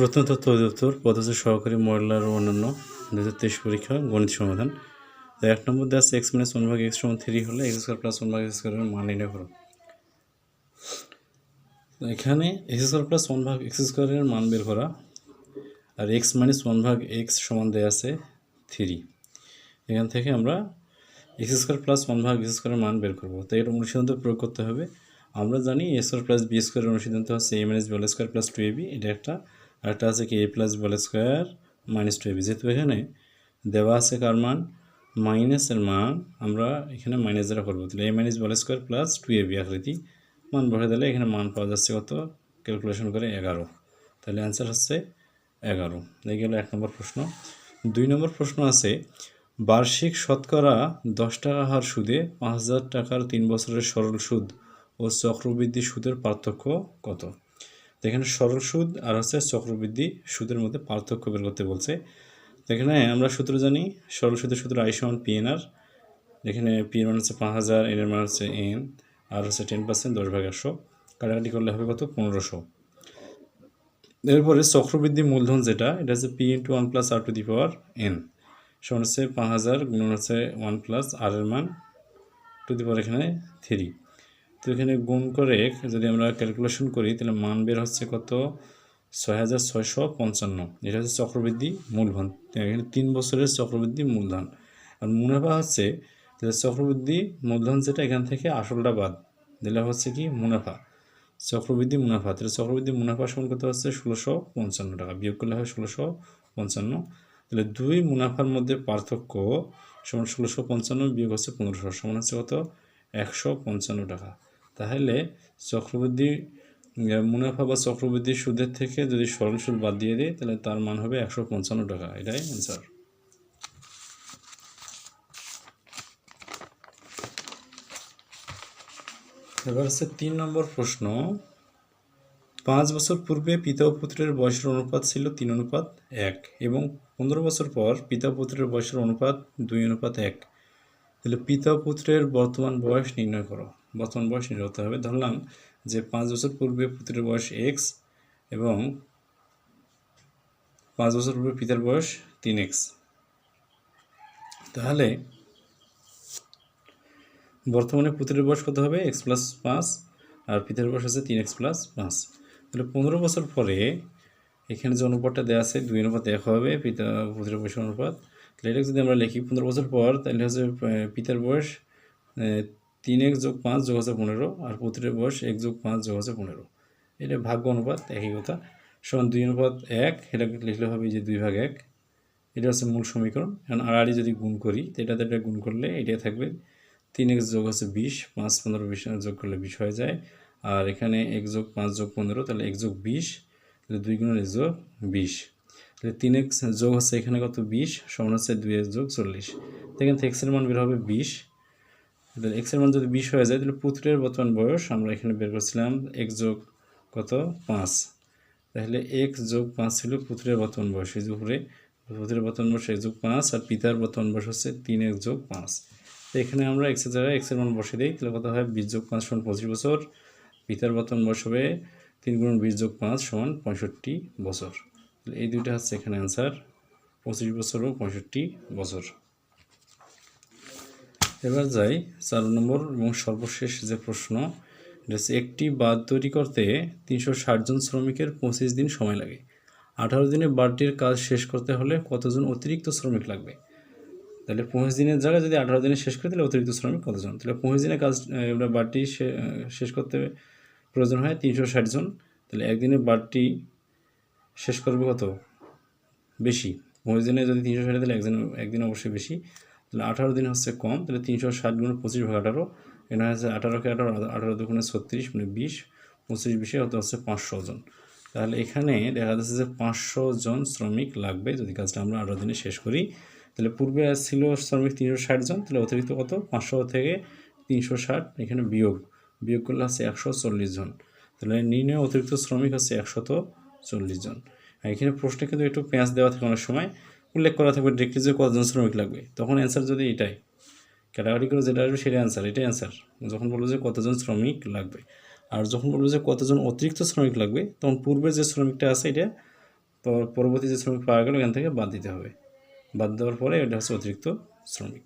রত্নতত্ত্ব অধিদপ্তর পদ্ধতি সহকারী মহিলার ও অন্যান্য দু হাজার তেইশ পরীক্ষা, গণিত সমাধান। তো এক নম্বর দেওয়া এক্স মাইনাস ওয়ান ভাগ এক্স সমান থ্রি হলে এক্স স্কোয়ার প্লাস ওয়ান ভাগ এক্স স্কোয়ারের মান নির্ণয় করো। এখানে এক্স স্কোয়ার প্লাস ওয়ান ভাগ এক্স স্কোয়ারের মান বের করা। আর এক্স মাইনাস ওয়ান ভাগ এক্স সমান দেওয়া আছে থ্রি এখান থেকে আমরা এক্স স্কোয়ার প্লাস ওয়ান ভাগ এক্স স্কোয়ারের মান বের করব। তো এর অনুসিদ্ধান্ত প্রয়োগ করতে হবে। আমরা জানি এ স্কোয়ার প্লাস বি স্কোয়ারের অনুসিদ্ধান্ত হচ্ছে A minus B square plus two A B এটা একটা একটা আছে কি A plus B square minus two A B যেহেতু এখানে দেওয়া আছে কার মান মাইনাসের মান আমরা এখানে মাইনাস দ্বারা করব। তাহলে A minus B square plus two A B আকৃতি। মান বসে দিলে এখানে মান পাওয়া যাচ্ছে কত? ক্যালকুলেশন করে এগারো। তাহলে অ্যান্সার হচ্ছে এগারো। এই গেল এক নম্বর প্রশ্ন। দুই নম্বর প্রশ্ন আছে, বার্ষিক শতকরা দশ টাকা হার সুদে পাঁচ হাজার টাকার তিন বছরের সরল সুদ ও চক্রবৃদ্ধি সুদের পার্থক্য কত? এখানে সরল সুদ আর হচ্ছে চক্রবৃদ্ধি সুদের মধ্যে পার্থক্য বের করতে বলছে। এখানে আমরা সূত্র জানি, সরল সুদের সূত্র আই সমান পি এন আর এখানে পি মান হচ্ছে পাঁচ হাজার এন এর মান হচ্ছে এন আর হচ্ছে টেন পার্সেন্ট দশ ভাগ একশো। কাটাকাটি করলে হবে কত? পনেরোশো। এরপরে চক্রবৃদ্ধি মূলধন যেটা, এটা হচ্ছে P into one plus R to the power N সমান হচ্ছে পাঁচ হাজার গুণন হচ্ছে ওয়ান প্লাস আর এর মান টু দি পাওয়ার এখানে থ্রি তো এখানে গুণ করে যদি আমরা ক্যালকুলেশন করি, তাহলে মান বের হচ্ছে কত? ছয় হাজার ছয়শো পঞ্চান্ন। এটা হচ্ছে চক্রবৃদ্ধি মূলধন। এখানে তিন বছরের চক্রবৃদ্ধি মূলধন। আর মুনাফা হচ্ছে যে চক্রবৃদ্ধি মূলধন যেটা এখান থেকে আসলটা বাদ দিলে হচ্ছে কি মুনাফা। চক্রবৃদ্ধি মুনাফা, তাহলে চক্রবৃদ্ধি মুনাফা সমান কত হচ্ছে? ষোলোশো পঞ্চান্ন টাকা। বিয়োগ করলে হয় ষোলোশো পঞ্চান্ন। তাহলে দুই মুনাফার মধ্যে পার্থক্য সমান ষোলোশো পঞ্চান্ন বিয়োগ হচ্ছে পনেরোশো। সমান হচ্ছে কত? একশো পঞ্চান্ন টাকা। তাহলে চক্রবৃদ্ধি মুনাফা বা চক্রবৃদ্ধি সুদের থেকে যদি সরল সুদ বাদ দিয়ে দিই তাহলে তার মান হবে একশো পঞ্চান্ন টাকা। এটাই অ্যান্সার এবার হচ্ছে তিন নম্বর প্রশ্ন। পাঁচ বছর পূর্বে পিতা পুত্রের বয়সের অনুপাত ছিল তিন অনুপাত এক এবং পনেরো বছর পর পিতা পুত্রের বয়সের অনুপাত দুই অনুপাত এক। তাহলে পিতা পুত্রের বর্তমান বয়স নির্ণয় করো। বর্তমান বয়স নির্ণয় করতে হবে। ধরলাম যে পাঁচ বছর পূর্বে পুত্রের বয়স এক্স এবং পাঁচ বছর পূর্বে পিতার বয়স তিন এক্স তাহলে বর্তমানে পুত্রের বয়স কত হবে? এক্স প্লাস পাঁচ আর পিতার বয়স আছে তিন এক্স প্লাস পাঁচ। তাহলে পনেরো বছর পরে এখানে যে অনুপাতটা দেওয়া আছে, দুই অনুপাত এক হবে, পিতা পুত্রের বয়সের অনুপাত তাহলে এটা যদি আমরা লিখি পনেরো বছর পর, তাহলে হচ্ছে পিতার বয়স তিন এক যোগ পাঁচ যোগ হচ্ছে পনেরো, আর পুত্রের বয়স এক যোগ পাঁচ যোগ হচ্ছে পনেরো। এটা ভাগ্য অনুপাত, একই কথা। সমান দুই অনুপাত এক এটাকে লিখলে হবে যে দুই ভাগ এক। এটা হচ্ছে মূল সমীকরণ। এখন আড়াআড়ি যদি গুণ করি, তো এটাতে এটা গুণ করলে এটা থাকবে। তিন এক যোগ হচ্ছে বিশ, পাঁচ পনেরো বিশ যোগ করলে বিশ হয়ে যায়। আর এখানে এক যোগ পাঁচ যোগ পনেরো, তাহলে এক যোগ বিশ, তাহলে দুই গুণের এক যোগ বিশ। তাহলে তিন এক্স যোগ হচ্ছে এখানে কত? বিশ। সমান হচ্ছে দুই এক্স যোগ চল্লিশ। তো এখান থেকে এক্সের মান বের হবে বিশ। তাহলে এক্সের মান যদি বিশ হয়ে যায়, তাহলে পুত্রের বর্তমান বয়স আমরা এখানে বের করছিলাম এক যোগ কত? পাঁচ। তাহলে এক যোগ পাঁচ ছিল পুত্রের বর্তমান বয়স। এই যে উপরে, পুত্রের বর্তমান বয়স এক যোগ পাঁচ আর পিতার বর্তমান বয়স হচ্ছে তিন এক যোগ পাঁচ। তো এখানে আমরা এক্সের জায়গায় এক্সের মান বসে দিই। তাহলে কত হয়? বিশ যোগ পাঁচ সমান পঁচিশ বছর। পিতার বর্তমান বয়স হবে তিন গুণ বিশ যোগ পাঁচ সমান পঁয়ষট্টি বছর। এই দুইটা হচ্ছে এখানে অ্যান্সার পঁচিশ বছর ও পঁয়ষট্টি বছর। এবার যাই, চার নম্বর এবং সর্বশেষ যে প্রশ্ন একটি বাঁধ তৈরি করতে তিনশো ষাট জন শ্রমিকের পঁচিশ দিন সময় লাগে। আঠারো দিনে বাঁধটির কাজ শেষ করতে হলে কতজন অতিরিক্ত শ্রমিক লাগবে? তাহলে পঁচিশ দিনের জায়গায় যদি আঠারো দিনে শেষ করে, তাহলে অতিরিক্ত শ্রমিক কতজন? তাহলে পঁচিশ দিনে কাজ শে- শেষ করতে প্রয়োজন হয় তিনশো ষাট জন। তাহলে একদিনে বাড়তি শেষ করবে কত? বেশি। পঁচিশ দিনে যদি তিনশো ষাট তাহলে একদিন একদিন অবশ্যই বেশি। তাহলে আঠারো দিন হচ্ছে কম, তাহলে তিনশো ষাট গুণ পঁচিশ ভাগ আঠারো, এখানে হচ্ছে আঠারোকে আঠারো আঠারো দুগুণে ছত্রিশ মানে বিশ, পঁচিশ বিশে হতে হচ্ছে পাঁচশো জন। তাহলে এখানে দেখা যাচ্ছে যে পাঁচশো জন শ্রমিক লাগবে, যদি কাজটা আমরা আঠারো দিনে শেষ করি। তাহলে পূর্বে ছিল শ্রমিক তিনশো ষাট জন, তাহলে অতিরিক্ত কত? পাঁচশো থেকে তিনশো ষাট, এখানে বিয়োগ। বিয়োগ করলে হচ্ছে একশো চল্লিশ জন। তাহলে নির্ণয় অতিরিক্ত শ্রমিক হচ্ছে একশত চল্লিশ জন। আর এখানে প্রশ্নে কিন্তু একটু পেঁয়াজ দেওয়া থাকে অনেক সময়, উল্লেখ করা থাকবে ডিরেক্টলি যে কতজন শ্রমিক লাগবে। তখন অ্যান্সার যদি এটাই ক্যাটাগরি করে যেটা আসবে সেটা অ্যান্সার এটাই অ্যান্সার যখন বলব যে কতজন শ্রমিক লাগবে। আর যখন বলব যে কতজন অতিরিক্ত শ্রমিক লাগবে, তখন পূর্বের যে শ্রমিকটা আছে এটা পর- পরবর্তী যে শ্রমিক পাওয়া গেল এখান থেকে বাদ দিতে হবে। বাদ দেওয়ার পরে এটা হচ্ছে অতিরিক্ত শ্রমিক।